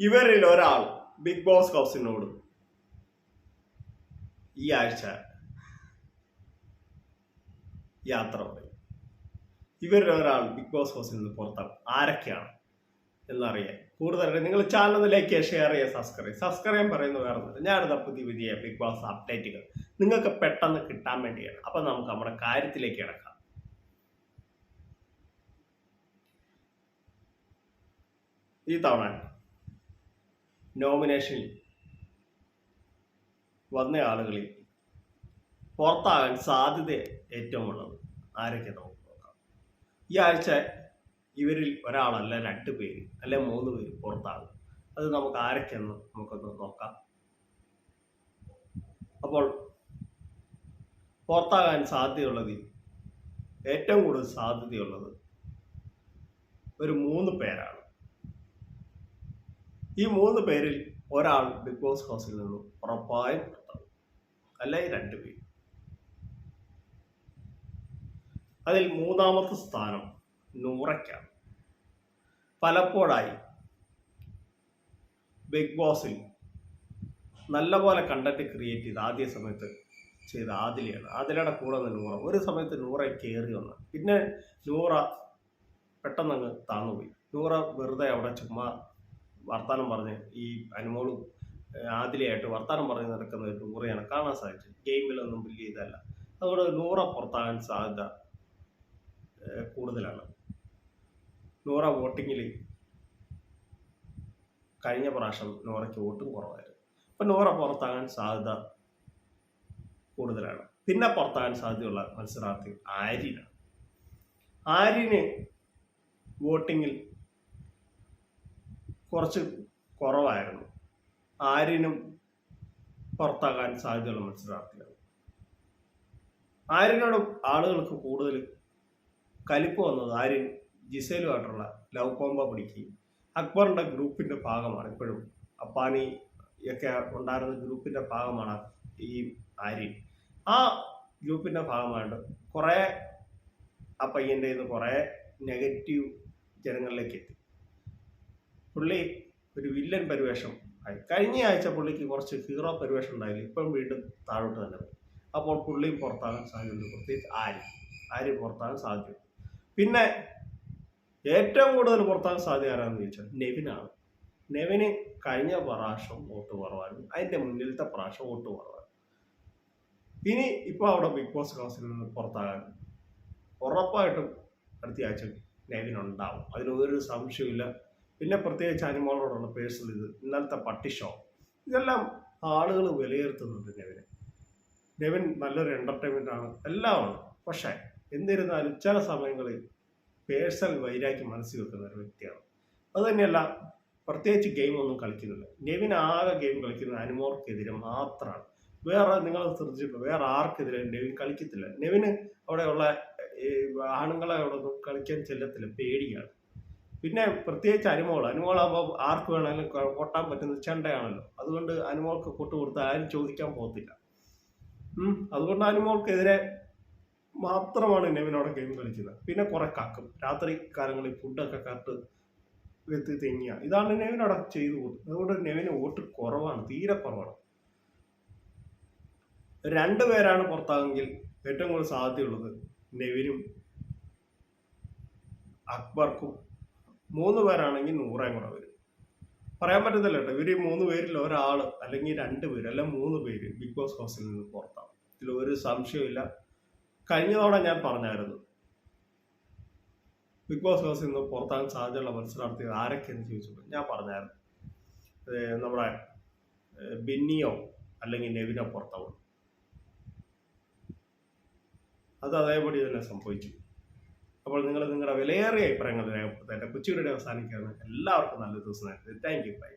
ഇവരിൽ ഒരാൾ big boss ഹൗസിനോട് ഈ ആഴ്ച യാത്ര പറയും ഇവരിൽ ഒരാൾ ബിഗ് ബോസ് ഹൗസിൽ നിന്ന് പുറത്താകും ആരൊക്കെയാണ് എന്നറിയാൻ. കൂടുതലായിട്ട് നിങ്ങൾ ചാനൽ ലൈക്ക് ചെയ്യുക ഷെയർ ചെയ്യുക സബ്സ്ക്രൈബ് സബ്സ്ക്രൈബ് ചെയ്യാൻ പറയുന്നത് വേറെ ഞാനിതാ പുതിയ പുതിയ ബിഗ് ബോസ് അപ്ഡേറ്റുകൾ നിങ്ങൾക്ക് പെട്ടെന്ന് കിട്ടാൻ വേണ്ടിയാണ്. അപ്പം നമുക്ക് നമ്മുടെ കാര്യത്തിലേക്ക് കിടക്കാം. ഈ തവണ നോമിനേഷനിൽ വന്ന ആളുകളിൽ പുറത്താകാൻ സാധ്യത ഏറ്റവും ഉള്ളത് ആരൊക്കെ നമുക്ക് നോക്കാം. ഈ ആഴ്ച ഇവരിൽ ഒരാളല്ല രണ്ട് പേര് അല്ലെ മൂന്ന് പേര് പുറത്താകും. അത് നമുക്ക് ആരൊക്കെയെന്ന് നമുക്കൊന്ന് നോക്കാം. അപ്പോൾ പുറത്താകാൻ സാധ്യതയുള്ളത് ഏറ്റവും കൂടുതൽ സാധ്യതയുള്ളത് ഒരു മൂന്ന് പേരാണ്. ഈ മൂന്ന് പേരിൽ ഒരാൾ ബിഗ് ബോസ് ഹൗസിൽ നിന്നും ഉറപ്പായും അല്ല ഈ രണ്ട് പേര്. അതിൽ മൂന്നാമത്തെ സ്ഥാനം നൂറയ്ക്കാണ്. പലപ്പോഴായി ബിഗ് ബോസിൽ നല്ല പോലെ കണ്ടന്റ് ക്രിയേറ്റ് ചെയ്ത് ആദ്യ സമയത്ത് ചെയ്ത ആദിലയാണ്. ആദിലയുടെ കൂടെ നിന്ന് നൂറ. ഒരു സമയത്ത് നൂറ കയറി വന്നു. പിന്നെ നൂറ പെട്ടെന്ന് അങ്ങ് താന്നുപോയി നൂറ വെറുതെ അവിടെ ചുമ്മാ വർത്താനം പറഞ്ഞ് ഈ അനുമോളും ആദിലയായിട്ട് വർത്താനം പറഞ്ഞ് നടക്കുന്ന ഒരു നൂറയാണ് കാണാൻ സാധിച്ചത്. ഗെയിമിലൊന്നും വലിയ ഇതല്ല അതുകൊണ്ട് നൂറ പുറത്താകാൻ സാധ്യത കൂടുതലാണ്. നൂറ വോട്ടിങ്ങിൽ കഴിഞ്ഞ പ്രാവശ്യം നൂറയ്ക്ക് വോട്ടും കുറവായിരുന്നു. അപ്പം നൂറ പുറത്താകാൻ സാധ്യത കൂടുതലാണ്. പിന്നെ പുറത്താകാൻ സാധ്യതയുള്ള മത്സരാർത്ഥി ആര്യനാണ്. ആര്യന് വോട്ടിങ്ങിൽ കുറച്ച് കുറവായിരുന്നു. ആര്യനും പുറത്താകാൻ സാധ്യതയുള്ള മത്സരാർത്ഥിയാണ് ആര്യനോട് ആളുകൾക്ക് കൂടുതൽ കലിപ്പ് വന്നത് ആര്യൻ ജിസേലുമായിട്ടുള്ള ലവ് കോംബ പിടിക്കുകയും അക്ബറിന്റെ ഗ്രൂപ്പിന്റെ ഭാഗമാണ്. ഇപ്പോഴും അപ്പാനി ഒക്കെ ഉണ്ടായിരുന്ന ഗ്രൂപ്പിന്റെ ഭാഗമാണ് ഈ ആര്യൻ. ആ ഗ്രൂപ്പിന്റെ ഭാഗമായിട്ട് കുറേ ആ പയ്യന്റെ കുറേ നെഗറ്റീവ് ജനങ്ങളിലേക്ക് എത്തി. പുള്ളി ഒരു വില്ലൻ പരിവേഷം ആയി. കഴിഞ്ഞ ആഴ്ച പുള്ളിക്ക് കുറച്ച് ഹീറോ പരിവേഷം ഉണ്ടായില്ല. ഇപ്പം വീണ്ടും താഴോട്ട് തന്നെ പോയി. അപ്പോൾ പുള്ളിയും പുറത്താകാൻ സാധ്യതയുണ്ട്. പ്രത്യേകിച്ച് ആര്യ ആര് പുറത്താകാൻ സാധ്യത. പിന്നെ ഏറ്റവും കൂടുതൽ പുറത്താകാൻ സാധ്യത ആരാണെന്ന് ചോദിച്ചാൽ നെവിനാണ്. നെവിന് കഴിഞ്ഞ പ്രാവശ്യം വോട്ട് കുറവായിരുന്നു. അതിന്റെ മുന്നിലത്തെ പ്രാവശ്യം വോട്ട് കുറവായിരുന്നു. ഇനി ഇപ്പോൾ അവിടെ ബിഗ് ബോസ് ഹൗസിൽ നിന്ന് പുറത്താകാൻ ഉറപ്പായിട്ടും അടുത്ത ആഴ്ച നെവിൻ ഉണ്ടാവും അതിൽ സംശയമില്ല പിന്നെ പ്രത്യേകിച്ച് അനിമോളോടുള്ള പേഴ്സണൽ ഇത്. ഇന്നലത്തെ പട്ടി ഷോ ഇതെല്ലാം ആളുകൾ വിലയിരുത്തുന്നുണ്ട് നെവിനെ. നെവിൻ നല്ലൊരു എന്റർടൈൻമെന്റ് ആണ്. എല്ലാം ഉണ്ട്. പക്ഷേ എന്നിരുന്നാലും ചില സമയങ്ങളിൽ പേഴ്സണൽ വൈരാഗ്യം മനസ്സിൽ വെക്കുന്ന ഒരു വ്യക്തിയാണ്. അതുതന്നെയല്ല പ്രത്യേകിച്ച് ഗെയിമൊന്നും കളിക്കുന്നില്ല. നെവിൻ ആകെ ഗെയിം കളിക്കുന്നത് അനുമോർക്കെതിരെ മാത്രമാണ് വേറെ നിങ്ങൾ ശ്രദ്ധിച്ചിട്ടുണ്ട്? വേറെ ആർക്കെതിരെ നെവിൻ കളിക്കത്തില്ല. നെവിന് അവിടെയുള്ള ഈ ആണുങ്ങളെ അവിടെ കളിക്കാൻ ചെല്ലത്തില്ല. പേടിയാണ്. പിന്നെ പ്രത്യേകിച്ച് അനുമോൾ അനുമോളാകുമ്പോൾ ആർക്ക് വേണമെങ്കിലും കൊട്ടാൻ പറ്റുന്ന ചെണ്ടയാണല്ലോ. അതുകൊണ്ട് അനിമോൾക്ക് കൊട്ടു കൊടുത്താൽ ആരും ചോദിക്കാൻ പോകത്തില്ല. അതുകൊണ്ട് അനുമോൾക്കെതിരെ മാത്രമാണ് നെവിനോടെ ഗെയിം കളിക്കുന്നത് പിന്നെ കുറെ കാക്കും. രാത്രി കാലങ്ങളിൽ ഫുഡൊക്കെ കത്ത് വെത്തി തെങ്ങിയ. ഇതാണ് നെവിനോടെ ചെയ്തു കൊടുത്തത് അതുകൊണ്ട് നെവിന് വോട്ട് കുറവാണ്. തീരെ കുറവാണ്. രണ്ടു പേരാണ് പുറത്താകെങ്കിൽ ഏറ്റവും കൂടുതൽ സാധ്യതയുള്ളത് നെവിനും അക്ബർക്കും മൂന്ന് പേരാണെങ്കിൽ നൂറേം കൂടെ വരും. പറയാൻ പറ്റത്തില്ല കേട്ടോ. ഇവർ ഈ മൂന്ന് പേരിൽ ഒരാൾ അല്ലെങ്കിൽ രണ്ട് പേര് അല്ല മൂന്ന് പേര് ബിഗ് ബോസ് ഹൗസിൽ നിന്ന് പുറത്താവും. ഇതിൽ ഒരു സംശയമില്ല കഴിഞ്ഞ തവണ ഞാൻ പറഞ്ഞായിരുന്നു ബിഗ് ബോസ് ഹൗസിൽ നിന്ന് പുറത്താൻ സാധ്യതയുള്ള മത്സരാർത്ഥികൾ ആരൊക്കെയെന്ന് ചോദിച്ചപ്പോൾ ഞാൻ പറഞ്ഞായിരുന്നു. നമ്മുടെ ബിന്നിയോ അല്ലെങ്കിൽ നെവിനോ പുറത്താവും. അത് അതേപടി തന്നെ സംഭവിച്ചു. അപ്പോൾ നിങ്ങൾ നിങ്ങളുടെ വിലയേറിയ അഭിപ്രായങ്ങൾ രേഖപ്പെടുത്താൻ കൊച്ചിയുടെ അവസാനിക്കുകയാണ്. എല്ലാവർക്കും നല്ലൊരു ദിവസം താങ്ക് യു ബൈ